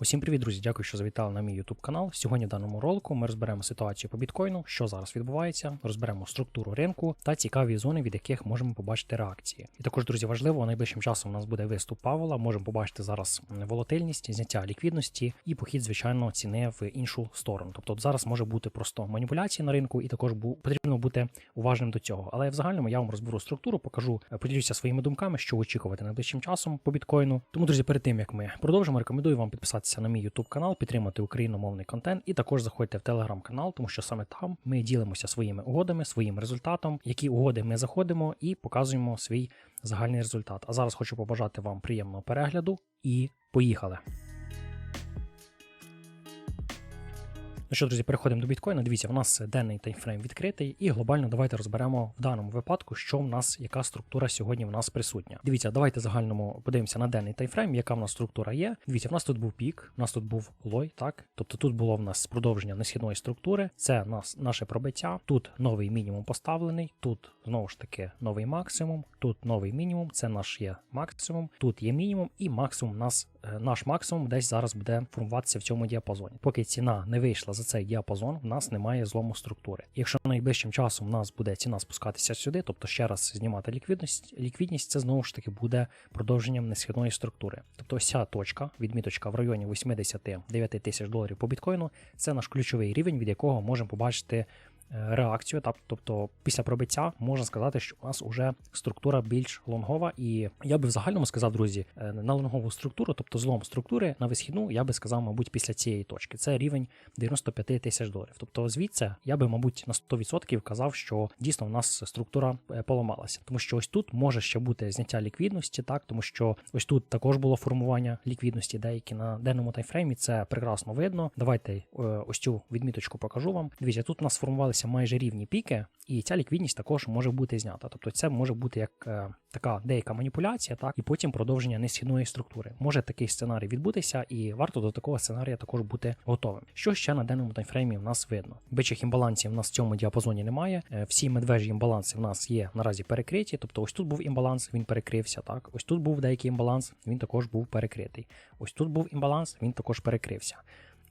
Усім привіт, друзі! Дякую, що завітали на мій YouTube канал. Сьогодні в даному ролику ми розберемо ситуацію по біткоїну, що зараз відбувається, розберемо структуру ринку та цікаві зони, від яких можемо побачити реакції. І також, друзі, важливо, найближчим часом у нас буде виступ Павла. Можемо побачити зараз волатильність, зняття ліквідності і похід, звичайно, ціни в іншу сторону. Тобто зараз може бути просто маніпуляції на ринку, і також потрібно бути уважним до цього. Але в загальному я вам розберу структуру, покажу, е, поділюся своїми думками, що очікувати найближчим часом по біткоїну. Тому, друзі, перед тим як ми продовжимо, рекомендую вам підписатися на мій YouTube канал, підтримати україномовний контент і також заходьте в Telegram канал, тому що саме там ми ділимося своїми угодами, своїм результатом, які угоди ми заходимо і показуємо свій загальний результат. А зараз хочу побажати вам приємного перегляду і поїхали. Ну що, друзі, переходимо до біткоїна. Дивіться, в нас денний таймфрейм відкритий, і глобально давайте розберемо в даному випадку, що в нас, яка структура сьогодні в нас присутня. Дивіться, давайте загальному подивимося на денний таймфрейм, яка в нас структура є. Дивіться, в нас тут був пік, в нас тут був лой, так. Тобто тут було в нас продовження несхідної структури, це нас наше пробиття. Тут новий мінімум поставлений, тут знову ж таки новий максимум, тут новий мінімум, це наш є максимум, тут є мінімум, і максимум у нас наш максимум десь зараз буде формуватися в цьому діапазоні. Поки ціна не вийшла за цей діапазон, в нас немає злому структури. Якщо найближчим часом в нас буде ціна спускатися сюди, тобто ще раз знімати ліквідність, ліквідність це знову ж таки буде продовженням несхідної структури. Тобто ось ця точка, відміточка в районі 89 тисяч доларів по біткоїну, це наш ключовий рівень, від якого можемо побачити е, реакцію. Так, тобто після пробиття можна сказати, що у нас вже структура більш лонгова, і я би в загальному сказав, друзі, е, на лонгову структуру, тобто злом структури на висхідну, я би сказав, мабуть, після цієї точки. Це рівень 95 тисяч доларів. Тобто звідси я би, мабуть, на 100% казав, що дійсно в нас структура е, поламалася, тому що ось тут може ще бути зняття ліквідності, так тому що ось тут також було формування ліквідності, деякі на денному таймфреймі. Це прекрасно видно. Давайте е, ось цю відміточку покажу вам. Дивіться, тут у нас формувалися майже рівні піки, і ця ліквідність також може бути знята. Тобто, це може бути як е, така деяка маніпуляція, так і потім продовження несхідної структури. Може такий сценарій відбутися, і варто до такого сценарія також бути готовим. Що ще на денному таймфреймі в нас видно? Бичих імбалансів в нас в цьому діапазоні немає. Е, Всі медвежі імбаланси в нас є наразі перекриті. Тобто, ось тут був імбаланс, він перекрився. Так, ось тут був деякий імбаланс, він також був перекритий. Ось тут був імбаланс, він також перекрився.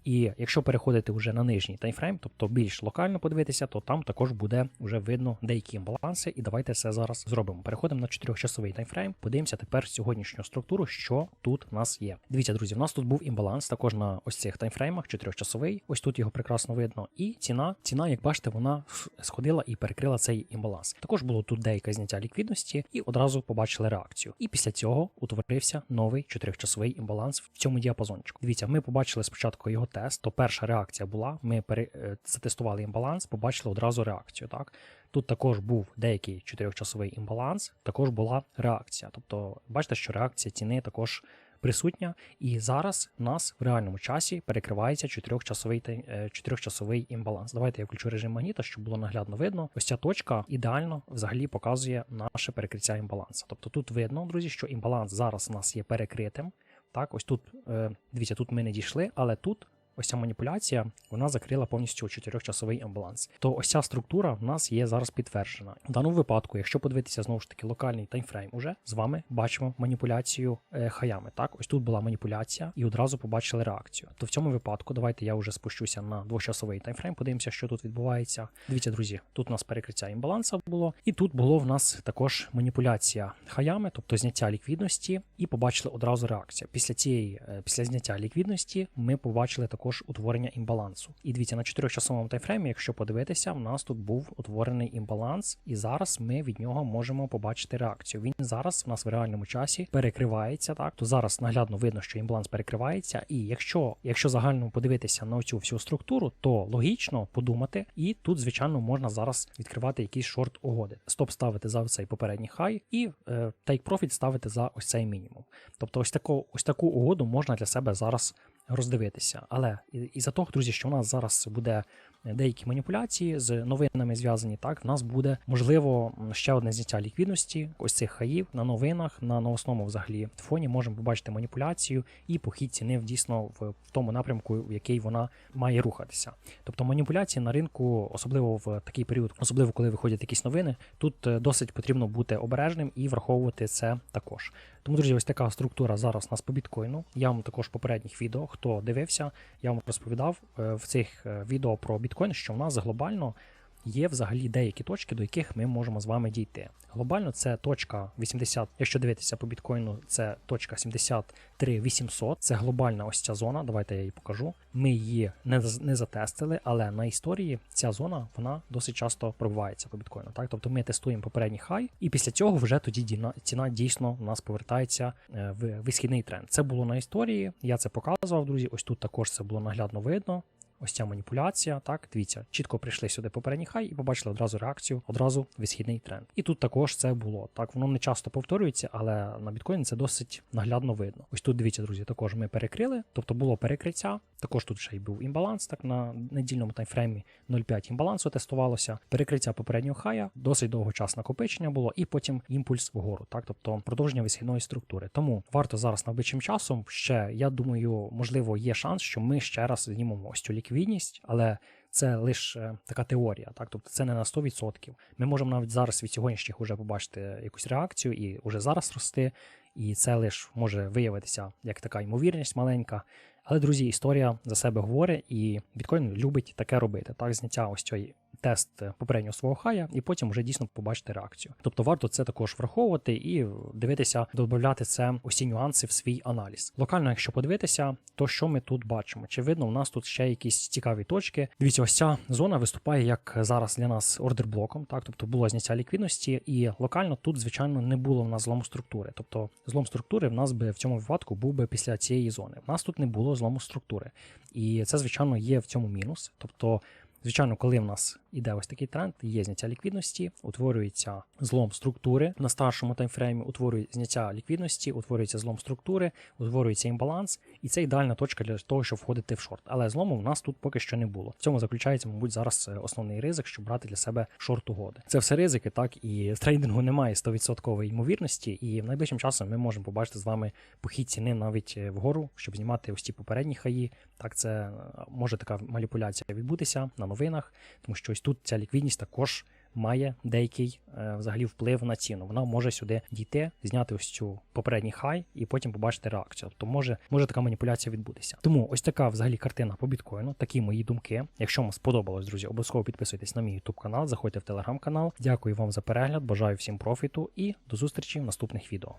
І якщо переходити вже на нижній таймфрейм, тобто більш локально подивитися, то там також буде вже видно деякі імбаланси. І давайте все зараз зробимо. Переходимо на 4-часовий таймфрейм. Подивимося тепер сьогоднішню структуру, що тут в нас є. Дивіться, друзі, в нас тут був імбаланс також на ось цих таймфреймах, 4-часовий. Ось тут його прекрасно видно. І ціна, ціна, як бачите, вона сходила і перекрила цей імбаланс. Також було тут деяке зняття ліквідності, і одразу побачили реакцію. І після цього утворився новий 4-часовий імбаланс в цьому діапазончику. Дивіться, ми побачили спочатку його тест, то перша реакція була. Ми е, затестували імбаланс, побачили одразу реакцію. Так тут також був деякий чотирьохчасовий імбаланс, також була реакція. Тобто, бачите, що реакція ціни також присутня, і зараз у нас в реальному часі перекривається чотирьохчасовий е, чотирьохчасовий імбаланс. Давайте я включу режим магніта, щоб було наглядно видно. Ось ця точка ідеально взагалі показує наше перекриття імбалансу. Тобто тут видно, друзі, що імбаланс зараз у нас є перекритим. Так, ось тут, е, дивіться, тут ми не дійшли, але тут ось ця маніпуляція вона закрила повністю чотирьохчасовий імбаланс. То ось ця структура в нас є зараз підтверджена. В даному випадку, якщо подивитися знову ж таки локальний таймфрейм, уже з вами бачимо маніпуляцію е, хаями. Так, ось тут була маніпуляція, і одразу побачили реакцію. То в цьому випадку давайте я вже спущуся на двочасовий таймфрейм, подивимося, що тут відбувається. Дивіться, друзі, тут у нас перекриття імбаланса було, і тут було в нас також маніпуляція хаями, тобто зняття ліквідності, і побачили одразу реакцію. Після цієї, е, після зняття ліквідності, ми побачили також утворення імбалансу. І дивіться, на 4-часовому таймфреймі, якщо подивитися, в нас тут був утворений імбаланс, і зараз ми від нього можемо побачити реакцію. Він зараз в нас в реальному часі перекривається. Так, то зараз наглядно видно, що імбаланс перекривається. І якщо, якщо загально подивитися на цю всю структуру, то логічно подумати, і тут, звичайно, можна зараз відкривати якісь шорт угоди. Стоп ставити за цей попередній хай, і е, take profit ставити за ось цей мінімум. Тобто, ось таку, ось таку угоду можна для себе зараз роздивитися. Але і- із-за того, друзі, що у нас зараз буде деякі маніпуляції з новинами зв'язані, так в нас буде можливо ще одне зняття ліквідності, ось цих хаїв на новинах, на новосному взагалі фоні можемо побачити маніпуляцію і похід ціни в дійсно в, в тому напрямку, в який вона має рухатися. Тобто маніпуляції на ринку, особливо в такий період, особливо коли виходять якісь новини, тут е, досить потрібно бути обережним і враховувати це також. Тому, друзі, ось така структура зараз у нас по біткоїну. Я вам також в попередніх відео хто дивився, я вам розповідав е, в цих е, відео про біткоін, що в нас глобально є взагалі деякі точки, до яких ми можемо з вами дійти. Глобально це точка 80, якщо дивитися по біткоїну, це точка 73 800, це глобальна ось ця зона. Давайте я її покажу. Ми її не, не затестили, але на історії ця зона вона досить часто пробивається по біткоїну. Так, тобто ми тестуємо попередній хай, і після цього вже тоді ціна дійсно у нас повертається е, в висхідний тренд. Це було на історії. Я це показував, друзі. Ось тут також це було наглядно видно. Ось ця маніпуляція, так, дивіться, чітко прийшли сюди попередній хай і побачили одразу реакцію, одразу висхідний тренд. І тут також це було. Так, воно не часто повторюється, але на біткоїні це досить наглядно видно. Ось тут дивіться, друзі, також ми перекрили, тобто було перекриття. Також тут ще й був імбаланс, так на недільному таймфреймі 0,5 імбалансу тестувалося. Перекриття попереднього хая, досить довго час накопичення було, і потім імпульс вгору, так, тобто продовження висхідної структури. Тому варто зараз найближчим часом ще, я думаю, можливо, є шанс, що ми ще раз знімемо ось цю ліквідність, але. Це лише така теорія, так тобто це не на 100%. Ми можемо навіть зараз від сьогоднішніх уже побачити якусь реакцію і вже зараз рости, і це лише може виявитися як така ймовірність маленька. Але, друзі, історія за себе говорить, і біткоін любить таке робити. Так, зняття ось цей тест попереднього свого хая, і потім вже дійсно побачити реакцію. Тобто варто це також враховувати і дивитися, додати це усі нюанси в свій аналіз. Локально, якщо подивитися, то що ми тут бачимо? Чи видно, у нас тут ще якісь цікаві точки? Дивіться, ось ця зона виступає як зараз для нас ордер-блоком. Так, тобто було зняття ліквідності, і локально тут, звичайно, не було в нас злому структури. Тобто злом структури в нас би в цьому випадку був би після цієї зони. В нас тут не було злому структури. І це, звичайно, є в цьому мінус. Тобто, звичайно, коли в нас іде ось такий тренд, є зняття ліквідності, утворюється злом структури на старшому таймфреймі, утворюється зняття ліквідності, утворюється злом структури, утворюється імбаланс, і це ідеальна точка для того, щоб входити в шорт. Але злому в нас тут поки що не було. В цьому заключається, мабуть, зараз е, основний ризик, щоб брати для себе шорт угоди. Це все ризики, так і в трейдингу немає 100% ймовірності, і в найближчим часом ми можемо побачити з вами похід ціни навіть е, вгору, щоб знімати ось ті попередні хаї. Так, це е, може така маніпуляція відбутися на новинах, тому що ось тут ця ліквідність також має деякий е, взагалі вплив на ціну. Вона може сюди дійти, зняти ось цю попередній хай і потім побачити реакцію. Тобто може, може така маніпуляція відбутися. Тому ось така взагалі картина по біткоїну, такі мої думки. Якщо вам сподобалось, друзі, обов'язково підписуйтесь на мій YouTube канал, заходьте в телеграм канал. Дякую вам за перегляд, бажаю всім профіту і до зустрічі в наступних відео.